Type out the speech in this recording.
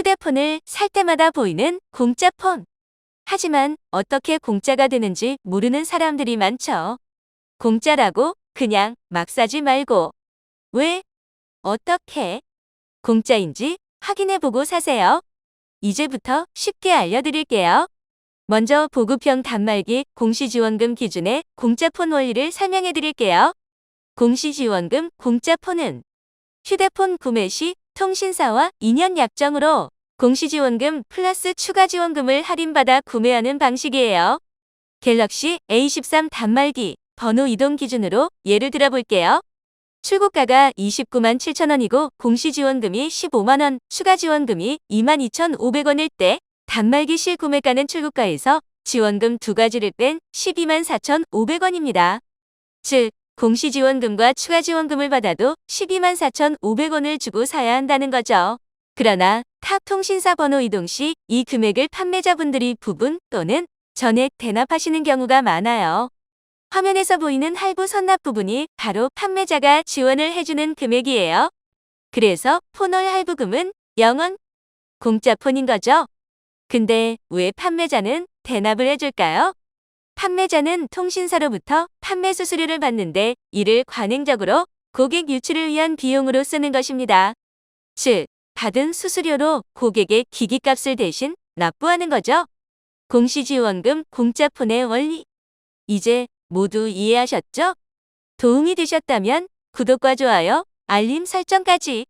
휴대폰을 살 때마다 보이는 공짜 폰. 하지만 어떻게 공짜가 되는지 모르는 사람들이 많죠. 공짜라고 그냥 막 사지 말고 왜? 어떻게? 공짜인지 확인해보고 사세요. 이제부터 쉽게 알려드릴게요. 먼저 보급형 단말기 공시지원금 기준의 공짜폰 원리를 설명해드릴게요. 공시지원금 공짜폰은 휴대폰 구매 시 통신사와 인연 약정으로 공시지원금 플러스 추가 지원금을 할인받아 구매하는 방식이에요. 갤럭시 A13 단말기 번호 이동 기준으로 예를 들어 볼게요. 출고가가 29만 7천원이고 공시지원금이 15만원, 추가 지원금이 22,500원일 때 단말기 실구매가는 출고가에서 지원금 두 가지를 뺀 12만 4,500원입니다. 즉, 공시지원금과 추가 지원금을 받아도 12만 4,500원을 주고 사야 한다는 거죠. 그러나 탑 통신사 번호 이동 시 이 금액을 판매자분들이 부분 또는 전액 대납하시는 경우가 많아요. 화면에서 보이는 할부 선납 부분이 바로 판매자가 지원을 해주는 금액이에요. 그래서 폰월 할부금은 0원 공짜 폰인 거죠. 근데 왜 판매자는 대납을 해줄까요? 판매자는 통신사로부터 판매 수수료를 받는데 이를 관행적으로 고객 유치를 위한 비용으로 쓰는 것입니다. 즉, 받은 수수료로 고객의 기기값을 대신 납부하는 거죠. 공시지원금 공짜폰의 원리. 이제 모두 이해하셨죠? 도움이 되셨다면 구독과 좋아요, 알림 설정까지